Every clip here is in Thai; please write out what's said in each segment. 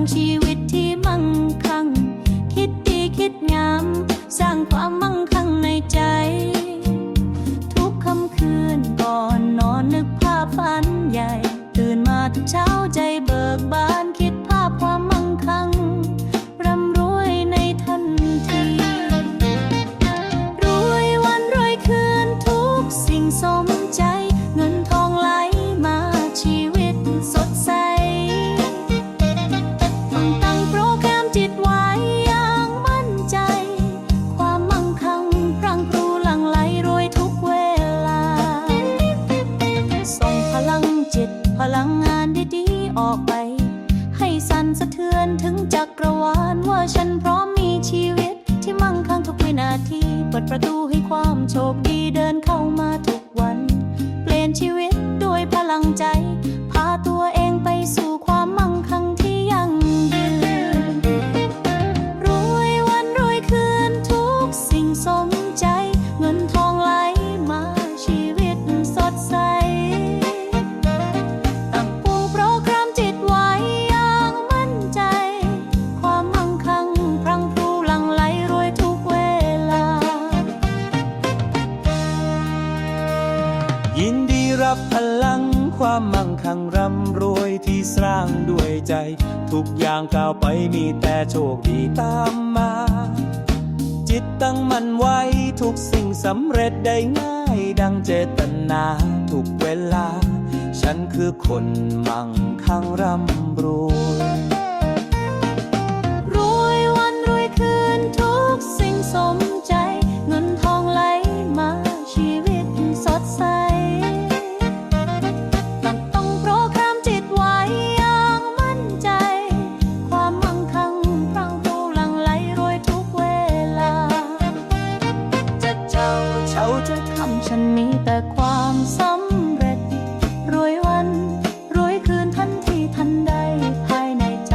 างชีวิตที่มั่งคั่ง คิดดีคิดงาม สร้างความมั่งคั่งในใจ ทุกค่ำคืนก่อนนอนนึกภาพฝันใหญ่ ตื่นมาทุกเช้าใจ จิต พลังงานดีๆออกไป ให้สั่นสะเทือนถึงจักรวาลว่าฉันพร้อมมีชีวิตที่มั่งคั่งทุกวินาทีเปิดประตูให้ความโชคดี ยินดีรับพลังความมั่งคั่งร่ำรวยที่สร้างด้วยใจ ทุกอย่างก้าวไปมีแต่โชคดีตามมา จิตตั้งมั่นไว้ทุกสิ่งสำเร็จได้ง่ายดังเจตนาทุกเวลา ฉันคือคนมั่งคั่งร่ำรวย ทำฉันมีแต่ความสำเร็จ รวยวัน รวยคืนทันทีทันใดภายในใจ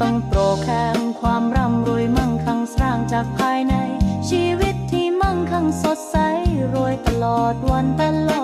ต้องโปรแคมความร่ำรวยมั่งคั่งสร้างจากภายใน ชีวิตที่มั่งคั่งสดใส รวยตลอดวันตลอด